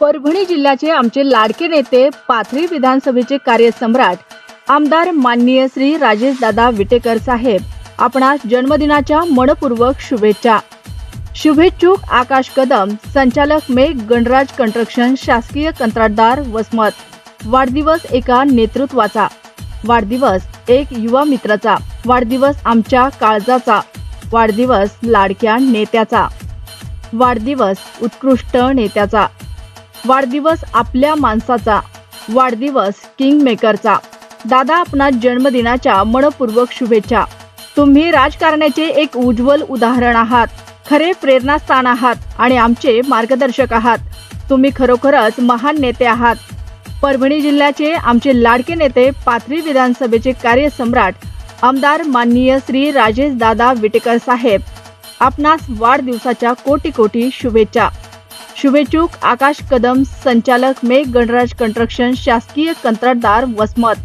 परभणी जिल्ह्याचे आमचे लाडके नेते पाथरी विधानसभेचे कार्यसम्राट आमदार माननीय श्री राजेश दादा विटेकर साहेब आपणास जन्मदिनाच्या मनपूर्वक शुभेच्छा. शुभेच्छुक आकाश कदम संचालक मेघ गणराज कंस्ट्रक्शन शासकीय कंत्राटदार वसमत. वाढदिवस एका नेतृत्वाचा. वाढदिवस एक युवा मित्राचा. वाढदिवस आमच्या काळजाचा. वाढदिवस लाडक्या नेत्याचा. वाढदिवस उत्कृष्ट नेत्याचा. वाढदिवस आपल्या माणसाचा. वाढदिवस किंग मेकरचा दादा आपणा जन्मदिनाच्या मनपूर्वक शुभेच्छा. तुम्ही राजकारण्याचे एक उज्ज्वल उदाहरण आहात. खरे प्रेरणास्थान आहात आणि आमचे मार्गदर्शक आहात. तुम्ही खरोखरच महान नेते आहात. परभणी जिल्ह्याचे आमचे लाडके नेते पाथरी विधानसभेचे कार्यसम्राट आमदार माननीय श्री राजेश दादा विटेकर साहेब आपणास वाढदिवसाच्या कोटी कोटी शुभेच्छा. शुभेच्छुक आकाश कदम संचालक मेघ गणराज कंस्ट्रक्शन शासकीय कंत्राटदार वसमत.